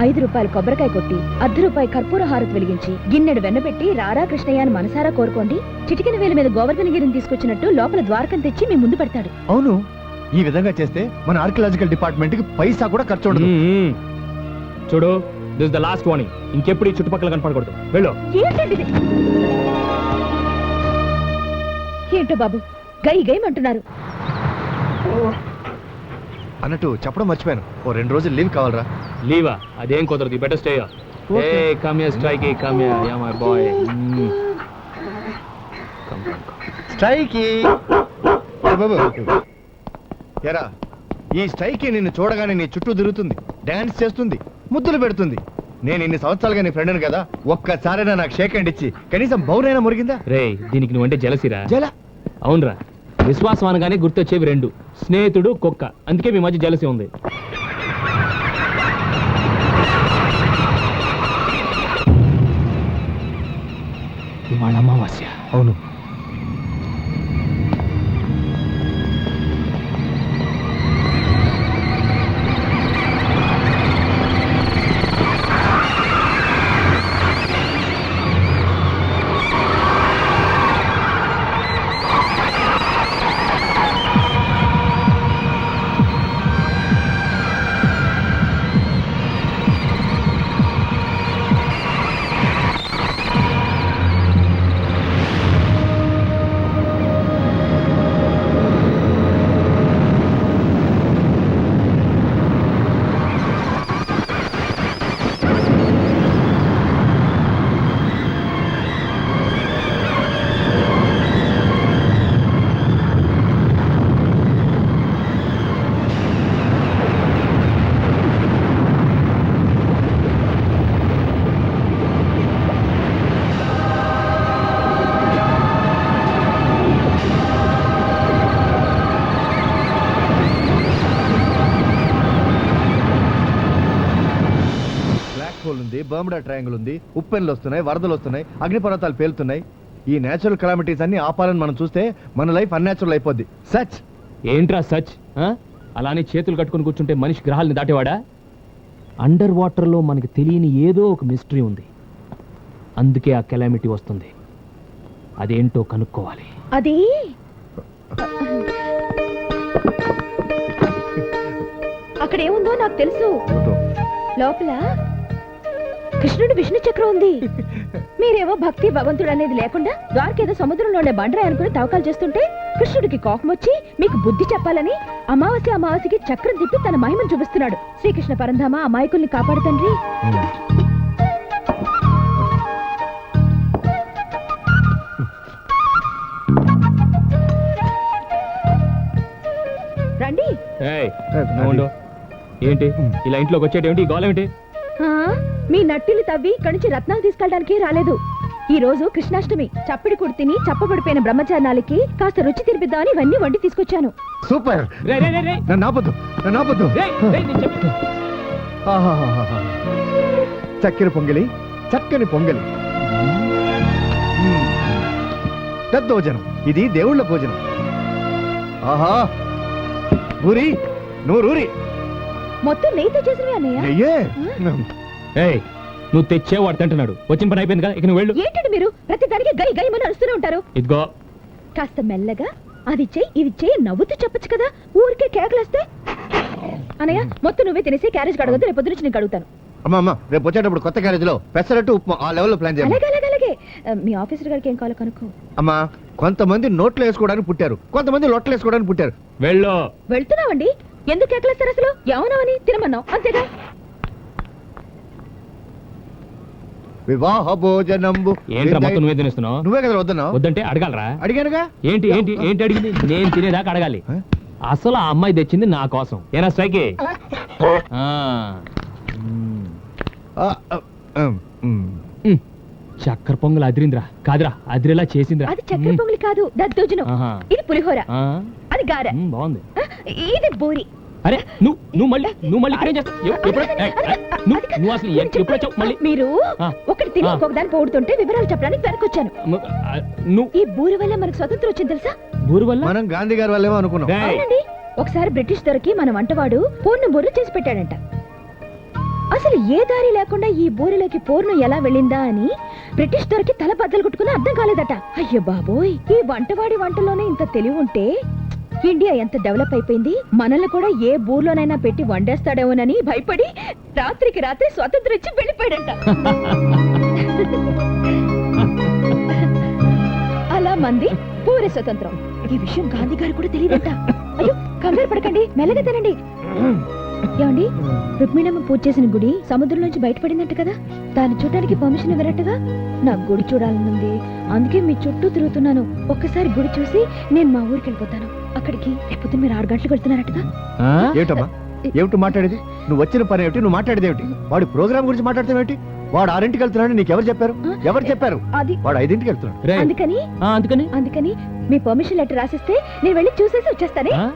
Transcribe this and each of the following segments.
ఐదు రూపాయలు కొబ్బరికాయ కొట్టి అర్ధ రూపాయి కర్పూర హారతి వెలిగించి గిన్నెడు వెన్నపెట్టి రారా కృష్ణయ్య అని మనసారా కోరుకోండి. చిటికిన వేల మీద గోవర్ధనగిరిని తీసుకొచ్చినట్టు లోపల ద్వారకం తెచ్చి మీ ముందు పెడతాడు. అవును ఈ విధంగా చేస్తే మన ఆర్కియలాజికల్ డిపార్ట్మెంట్కి పైసా కూడా ఖర్చు ఉండదు. చూడు దిస్ ద లాస్ట్ వార్నింగ్ ఇంకెప్పుడు ఈ చుట్టుపక్కల కనపడకూడదు. వెళ్ళు? ఏంటో బాబు గై గైమంటున్నారు. అన్నట్టు చెప్పడం మర్చిపోయాను. ఓ రెండు రోజులు లీవ్ కావాలరా. లీవా? అదేం కుదరదు better stay a Okay. Come here strike come ya my boy స్ట్రైకి బాబు? ఎరా ఈ స్ట్రైకి నిన్ను చూడగానే నీ చుట్టూ తిరుగుతుంది డాన్స్ చేస్తుంది ముద్దులు పెడుతుంది. నేను ఇన్ని సంవత్సరాలుగా నీ ఫ్రెండ్ని కదా ఒక్కసారైనా నాకు షేక్ హ్యాండ్ ఇచ్చి కనీసం బౌనైనా మురిగిందా? రే దీనికి నువ్వంటే జలసిరా జల? అవునరా. విశ్వాసం అనగానే గుర్తొచ్చేవి రెండు. స్నేహితుడు కుక్క. అందుకే మీ మధ్య జలసి ఉంది. ఇవాళ అమావాస్య. అవును. హోల్ ఉంది బర్ముడా ట్రయాంగిల్ ఉంది ఉప్పెన్లు వస్తున్నాయి వరదలు వస్తున్నాయి అగ్నిపర్వతాలు పేలుతున్నాయి. ఈ నేచురల్ కెలామిటీస్ అన్ని ఆపాలని మనం చూస్తే మన లైఫ్ అన్యాచురల్ అయిపోద్ది. సచ్! ఏంట్రా సచ్? ఆ? అలానే చేతులు కట్టుకుని కూర్చుంటే మనిషి గ్రహాలను దాటేవాడా? అండర్ వాటర్లో మనకి తెలియని ఏదో ఒక మిస్టరీ ఉంది. అందుకే ఆ కెలామిటీ వస్తుంది. అదేంటో కనుక్కోవాలి. అది? అక్కడ ఏముందో నాకు తెలుసు. లోపల కృష్ణుడు విష్ణు చక్రం ఉంది. మీరేమో భక్తి భగవంతుడు అనేది లేకుండా ద్వారకేదో సముద్రంలో ఉండే బండరాయి అనుకుని తవ్వకాలు చేస్తుంటే కృష్ణుడికి కోపం వచ్చి మీకు బుద్ధి చెప్పాలని అమావాస్య అమావాస్యకి చక్రం తిప్పి తన మహిమను చూపిస్తున్నాడు. శ్రీకృష్ణ పరంధామ అమాయకుల్ని కాపాడు తండ్రి. రండి. ఏంటి? ఇలా ఇంట్లోకి వచ్చేటేమిటి? గోళ ఏమిటి ఆ, మీ నట్టిని తవ్వి ఇక్కడి నుంచి రత్నాలు తీసుకెళ్ళడానికి రాలేదు. ఈ రోజు కృష్ణాష్టమి. చప్పిడి కుడి తిని చప్పబడిపోయిన బ్రహ్మచారాలకి కాస్త రుచి తినిపిద్దామని ఇవన్నీ వండి తీసుకొచ్చాను. సూపర్. రే, రే, రే, రే. నన్ను ఆపొద్దు నన్ను ఆపొద్దు. రే, రే, నేను చెప్పేది. ఆహాహాహాహా. చక్కెర పొంగలి చక్కని పొంగలి. మ్మ్. దద్దోజనం ఇది దేవుళ్ళ భోజనం. ఆహా. ఊరి నూరూరి. మొత్తం నెయ్యితో చేసినవి అన్నయ్య? నెయ్యే. ఏయ్, నువ్వు తెచ్చే వాడు తింటున్నాడు వచ్చిన పని అయిపోయింది కదా ఇక నువ్వు వెళ్ళు. ఏంటండి మీరు? ప్రతి దానికి గై గై అని అరుస్తూనే ఉంటారు. ఇదిగో. కాస్త మెల్లగా అది చెయ్యి ఇది చెయ్యి నవ్వుతూ చెప్పొచ్చు కదా? ఊరికే కేకలేస్తే? అన్నయ్య మొత్తం నువ్వే తినేసి క్యారేజ్ కడగద్దు రేపు పొద్దున నేను కడుగుతాను. అమ్మా అమ్మ రేపు వచ్చేటప్పుడు కొత్త క్యారేజ్లో పెసరట్టు ఉప్మా ఆ లెవెల్లో ప్లాన్ చేయాలి అలాగే అలాగే అలాగే. ఆ, మీ ఆఫీసర్ గారికి ఏం కావాలో కనుక్కో. అమ్మా కొంతమంది నోట్లో వేసుకోవడానికి పుట్టారు. కొంతమంది లొట్టలు వేసుకోవడానికి పుట్టారు. వెళ్ళు. వెళ్తున్నావండి? ఎందుకు కేకలేస్తారు అసలు? ఏమన్నావని? తినమన్నావు. అంతేగా? వివాహ భోజనంబు ఏంట్రా మొత్తం నువ్వే తినేస్తున్నావు? నువ్వే కదా వద్దన్నావు? వద్దంటే అడగాలరా? అడిగానుగా? ఏంటి ఏంటి ఏంటి అడిగింది? నేను తినేదాకా అడగాలి? అసలు ఆ అమ్మాయి తెచ్చింది నా కోసం. ఏనా స్ట్రైక్. చక్కెర పొంగల్ అదిరిందిరా. కాదురా అదిరేలా చేసిందిరా. అది చక్కెర పొంగలి కాదు దద్దోజనం. ఇది పులిహోర. ఆ. అది గారె. బాగుంది. ఇది బూరి. అరే నువ్వు నువ్వు మళ్ళీ నువ్వు మళ్ళీ ఇక్కడేం చేస్తావు? ఎప్పుడు? నువ్వు నువ్వు అసలు ఎప్- ఎప్పుడు వచ్చావు మళ్ళీ? మీరు. ఒకటి దాన్ని పోడుతుంటే వివరాలు చెప్పడానికి వెనకొచ్చాను. నువ్వు ఈ బూరి వల్ల మనకు స్వతంత్రం వచ్చింది తెలుసా? ఊరు వల్ల? మనం గాంధీ గారి వాళ్ళేమో అనుకున్నాం. ఒకసారి బ్రిటిష్ దొరికి మన వంటవాడు పూర్ణ బూరెలు చేసి పెట్టాడంట. అసలు ఏ దారి లేకుండా ఈ బూరిలోకి పూర్ణం ఎలా వెళ్ళిందా అని బ్రిటిష్ దొరికి తల బద్దలు కొట్టుకుని అర్థం కాలేదట. అయ్యో బాబోయ్ ఈ వంటవాడి వంటలోనే ఇంత తెలివి ఉంటే ఇండియా ఎంత డెవలప్ అయిపోయింది? మనల్ని కూడా ఏ బూర్లోనైనా పెట్టి వండేస్తాడేమోనని భయపడి రాత్రికి రాత్రి స్వతంత్రం ఇచ్చి వెళ్ళిపోయాడంట. అలా మంది పూరి స్వతంత్రం. ఈ విషయం గాంధీ గారు కూడా తెలియదట. అయ్యో కంగారు పడకండి మెల్లగా తినండి. ఏమండి? రుక్మిణమ్మ పూజ చేసిన గుడి సముద్రం నుంచి బయటపడిందంట కదా? దాన్ని చూడడానికి పర్మిషన్ ఇవ్వరట్టుగా నాకు గుడి చూడాలనుంది. అందుకే మీ చుట్టూ తిరుగుతున్నాను. ఒక్కసారి గుడి చూసి నేను మా ఊరికి వెళ్ళిపోతాను. అక్కడికి లేకపోతే మీరు ఆరు గంటలకు వెళ్తున్నారట్టుగా ఆ? ఏమిటమ్మా? ఏమిటి మాట్లాడేది? నువ్వు వచ్చిన పని ఏమిటి? నువ్వు మాట్లాడేది ఏమిటి? వాడి ప్రోగ్రామ్ గురించి మాట్లాడతావేంటి వాడు ఆరింటికి వెళ్తున్నాడు నీకు ఎవరు చెప్పారు? ఎవరు చెప్పారు? అది వాడు ఐదింటికి వెళ్తున్నాడు. అందుకని? ఆ, అందుకని? అందుకని మీ పర్మిషన్ లెటర్ రాసిస్తే నేను వెళ్ళి చూసేసి వచ్చేస్తానే. ఆ?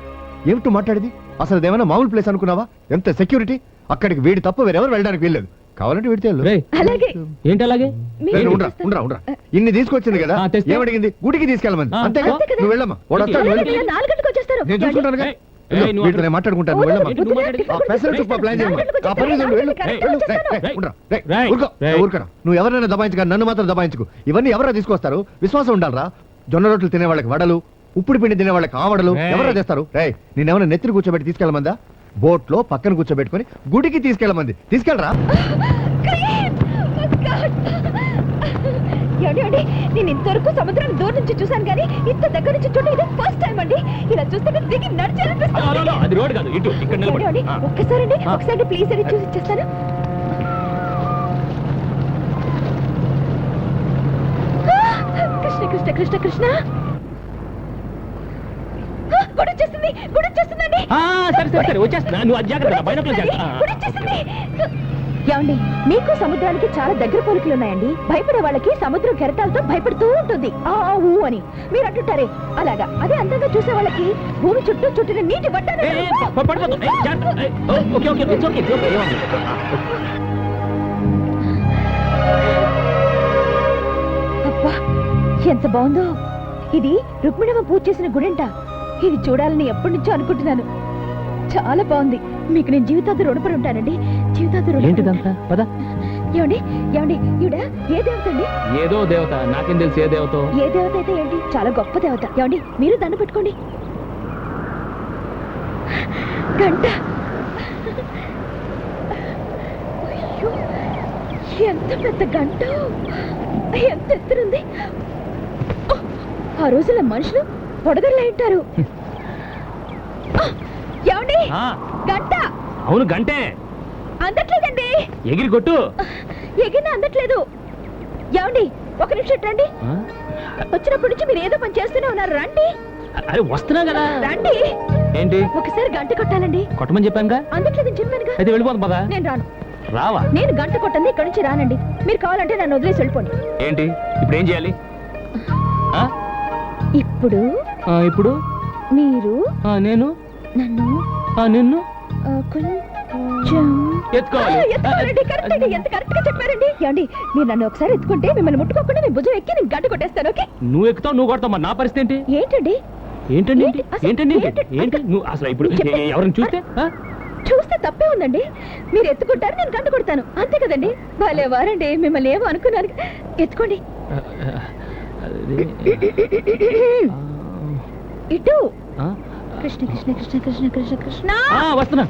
ఏమిటి మాట్లాడేది? అసలు అదేమైనా మామూలు ప్లేస్ అనుకున్నావా? ఎంత సెక్యూరిటీ? అక్కడికి వీడి తప్ప వేరెవరు వెళ్ళడానికి వీల్లేదు. కావాలంటే వెళ్ళు. రేయ్, అలాగే ఏంటి అలాగే మీరు ఉండరా చూస్తారు. ఉండరా ఉండరా ఇన్ని తీసుకొచ్చింది కదా ఆ, తెస్తే? ఏమడిగింది గుడికి తీసుకెళ్ళమని ఆ, అంతే కదా. నువ్వు వెళ్ళమ్మా వాడు వస్తాడు అలాగే వెళ్ళు. మీరు నాలుగు గంటలకు వచ్చేస్తారు నేను ఏయ్, నువ్వు వీటితో నేను మాట్లాడుకుంటాను నువ్వు వెళ్ళమ్మా ఏంటి నువ్వు మాట్లాడేది? ఆ పెసరట్టు ఉప్మా ప్లాన్ చేయమ్మా ఆ పని మీద నువ్వు వెళ్ళు. రేయ్, వెళ్ళు. రేయ్, రేయ్, రేయ్, ఉండరా. రేయ్, రేయ్, ఊరుకో. రేయ్. ఊరుకోరా. నువ్వు ఎవరైనా దబాయించుగా నన్ను మాత్రం దబాయించుకు ఇవన్నీ ఎవరా తీసుకొస్తారు విశ్వాసం ఉండాలరా జొన్న రొట్టెలు తినే వాళ్ళకి వడలు ఉప్పుడు పిండి తినే వాళ్ళకి ఆవడలు రేయ్. ఎవరా తెస్తారు రేయ్ నేనేమైనా నెత్తిని కూర్చోబెట్టి తీసుకెళ్ళమందా బోట్లో పక్కన కూర్చోబెట్టుకొని గుడికి తీసుకెళ్ళమంది. తీసుకెళ్ళరా? ఏమండి, ఏమండి? నేను ఇంతవరకు సముద్రాన్ని దూరం నుంచి చూశాను కానీ ఇంత దగ్గర నుంచి చూడడం ఇదే ఫస్ట్ టైం అండి. ఇలా చూస్తే దిగి హలో, హలో, హలో, నడిచాలనిపిస్తుంది అది రోడ్ కాదు ఇటు ఇక్కడ నిలబడి. ఏమండి, ఆ. ఒక్కసారి అండి ఆ. ఒకసారి ప్లీజ్ అని చూసి ఇచ్చేస్తాను. కృష్ణ కృష్ణ కృష్ణ కృష్ణ. గుడి వచ్చేసింది గుడి ఆ, సరే సరే సరే వచ్చేస్తున్నా. నువ్వు అది జాగ్రత్త. బయటకు. ఏమండి మీకు సముద్రానికి చాలా దగ్గర పోలికలు ఉన్నాయండి భయపడే వాళ్ళకి సముద్రం కెరటాలతో భయపడుతూ ఉంటుంది. ఆ ఆ, ఊ అని. మీరు అంటుంటారే అలాగా? అదే అందంగా చూసే వాళ్ళకి భూమి చుట్టూ చుట్టిన నీటి వడ్డాను పడిపోతావు ఏయ్, జాగ్రత్త. ఏయ్, ఓ, okay okay it's okay it's okay ఏమన్నా అబ్బా ఎంత బాగుందో. ఇది రుక్మిణమ్మ పూజ చేసిన గుడంట. ఇది చూడాలని ఎప్పటి నుంచో అనుకుంటున్నాను. చాలా బాగుంది. మీకు నేను జీవితాంత రుణపడి ఉంటానండి. జీవితాంత రుణపడి ఏంటిదంతా పద. ఏమండి? ఏమండి? ఈవిడ ఏ దేవత అండి? ఏదో దేవత. నాకేం తెలుసు ఏ దేవతో? ఏ దేవత అయితే ఏంటి? చాలా గొప్ప దేవత. ఏమండి? మీరు దండ పెట్టుకోండి. గంట. అయ్యో, ఎంత పెద్ద గంట. ఎంత ఎత్తునుంది. ఆ రోజుల మనుషులు పొడగర్లా ఉంటారు. ఆ, గంట. అవును గంటే. అందట్లేదండి. ఎగిరి కొట్టు. ఎగిన అందట్లేదు. ఏమండి ఒక నిమిషం రండి. ఆ? వచ్చినప్పటి నుంచి మీరు ఏదో పని చేస్తూనే ఉన్నారు. రండి. అరే వస్తున్నా కదా. రండి. ఏంటి? ఒకసారి గంట కొట్టాలండి. కొట్టమని చెప్పానుగా అందట్లేదని చెప్పానుగా. అయితే వెళ్ళిపోదు పదా. నేను రాను. రావా? నేను గంట కొట్టండి ఇక్కడి నుంచి రానండి. మీరు కావాలంటే నన్ను వదిలేసి వెళ్ళిపోండి. ఏంటి? ఇప్పుడు ఏం చేయాలి? ఆ? ఇప్పుడు ఆ, ఇప్పుడు? మీరు ఆ, నేను? నన్ను నిన్ను? కొంచెం. ఎత్తుకోవాలి. ఎత్తుకోవాలండి. కరెక్ట్ అండి ఎంత కరెక్ట్గా చెప్పారండి. ఏమండి మీరు నన్ను ఒకసారి ఎత్తుకుంటే మిమ్మల్ని ముట్టుకోకుండా మీ భుజం ఎక్కి నేను గంట కొట్టేస్తాను ఓకే? నువ్వు ఎక్కుతావు నువ్వు కొడతావు మరి నా పరిస్థితి ఏంటి? ఏంటండి? ఏంటండి? ఏంటి? అసలు ఏంటండి? ఏంటి? ఏంటి? ఏంటి నువ్వు అసలు ఇప్పుడు చెప్పే. ఎ- ఎవరిని చూస్తే? ఆ? చూస్తే తప్పే ఉందండి. మీరు ఎత్తుకుంటారు నేను గంట కొడతాను. అంతే కదండి? భలే వారండి మిమ్మల్ని ఏమో అనుకున్నాను. ఎత్తుకోండి. అది, ఇటు. ఆ, కృష్ణ కృష్ణ కృష్ణ కృష్ణ కృష్ణ కృష్ణ. వస్తున్నా.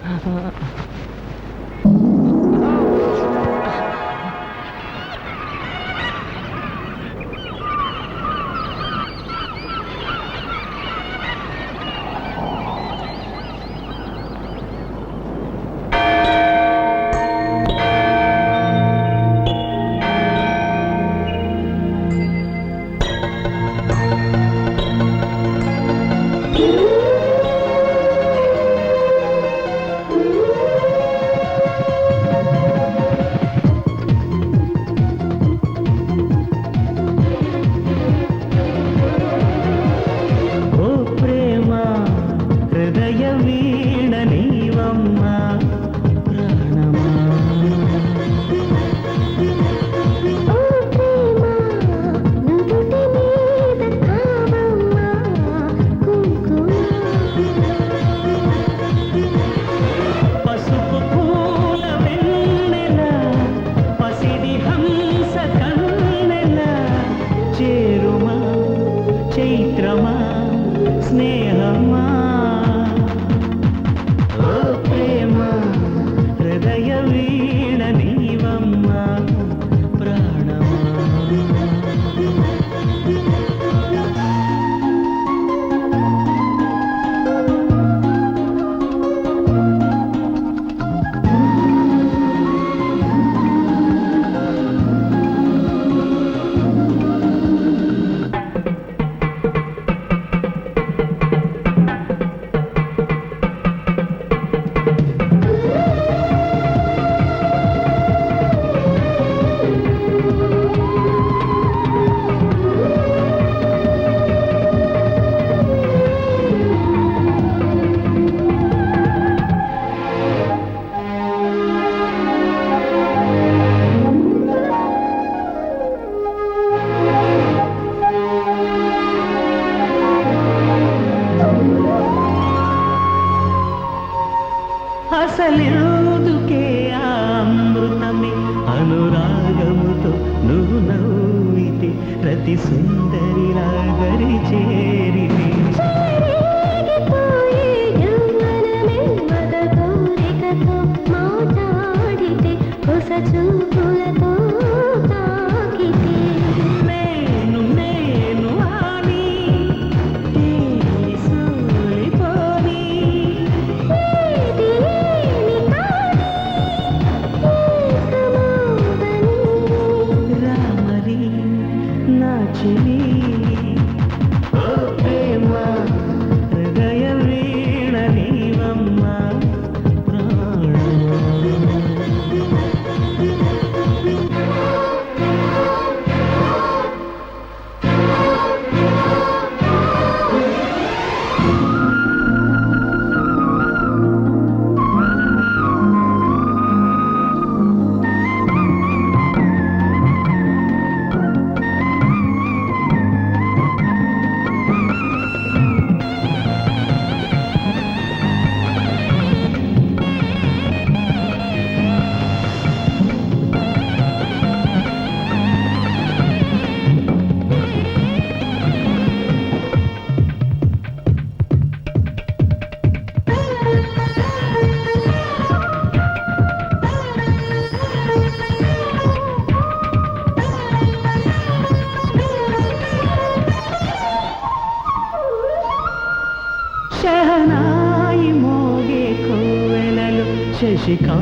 शिखा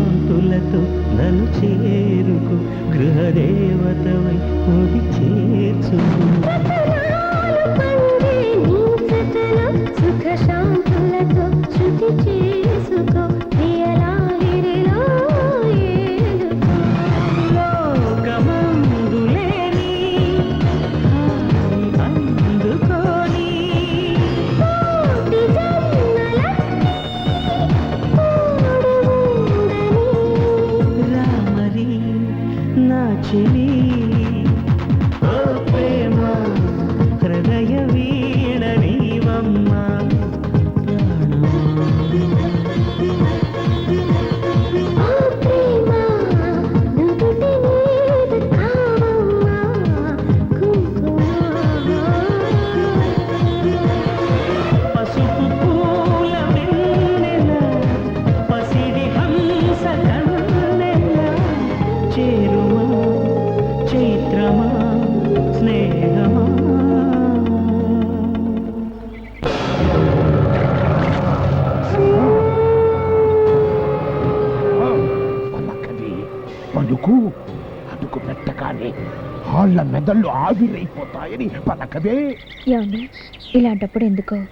నా వాళ్ళ ఆవిరైపోతాయని పలకవే. ఏమండి? ఇలాంటప్పుడు ఎందుకో?